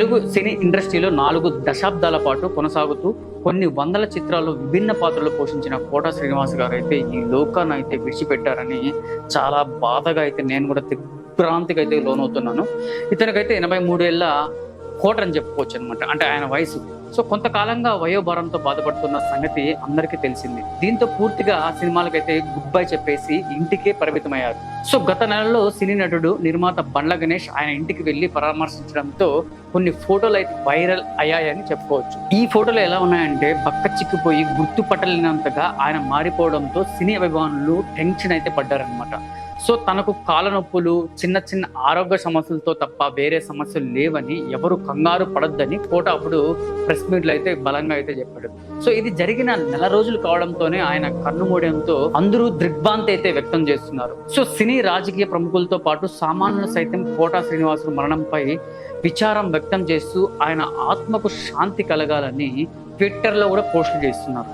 తెలుగు సినీ ఇండస్ట్రీలో నాలుగు దశాబ్దాల పాటు కొనసాగుతూ కొన్ని వందల చిత్రాల్లో విభిన్న పాత్రలు పోషించిన కోట శ్రీనివాస్ గారు అయితే ఈ లోకాన్ని అయితే విడిచిపెట్టారని చాలా బాధగా అయితే నేను కూడా దిగ్భ్రాంతికి అయితే లోనవుతున్నాను. ఇతనికైతే ఎనభై మూడేళ్ళ కోట అని చెప్పుకోవచ్చు అనమాట అంటే ఆయన వయసు. సో కొంతకాలంగా వయోభారంతో బాధపడుతున్న సంగతి అందరికీ తెలిసింది. దీంతో పూర్తిగా సినిమాలకైతే గుడ్ బై చెప్పేసి ఇంటికే పరిమితమయ్యారు. సో గత నెలలో సినీ నటుడు నిర్మాత బండ్ల గణేష్ ఆయన ఇంటికి వెళ్ళి పరామర్శించడంతో కొన్ని ఫోటోలు అయితే వైరల్ అయ్యాయని చెప్పుకోవచ్చు. ఈ ఫోటోలు ఎలా ఉన్నాయంటే పక్క చిక్కిపోయి గుర్తుపట్టలేనంతగా ఆయన మారిపోవడంతో సినీ అభిమానులు టెన్షన్ అయితే పడ్డారనమాట సో తనకు కాలనొప్పులు చిన్న చిన్న ఆరోగ్య సమస్యలతో తప్ప వేరే సమస్యలు లేవని ఎవరు కంగారు పడొద్దని కోట అప్పుడు ప్రెస్ మీట్లు అయితే బలంగా అయితే చెప్పాడు. సో ఇది జరిగిన నెల రోజులు కావడంతోనే ఆయన కన్ను మూడంతో అందరూ దిగ్భ్రాంతి అయితే వ్యక్తం చేస్తున్నారు. సో సినీ రాజకీయ ప్రముఖులతో పాటు సామాన్యులు సైతం కోటా శ్రీనివాసులు మరణంపై విచారం వ్యక్తం చేస్తూ ఆయన ఆత్మకు శాంతి కలగాలని ట్విట్టర్లో కూడా పోస్టులు చేస్తున్నారు.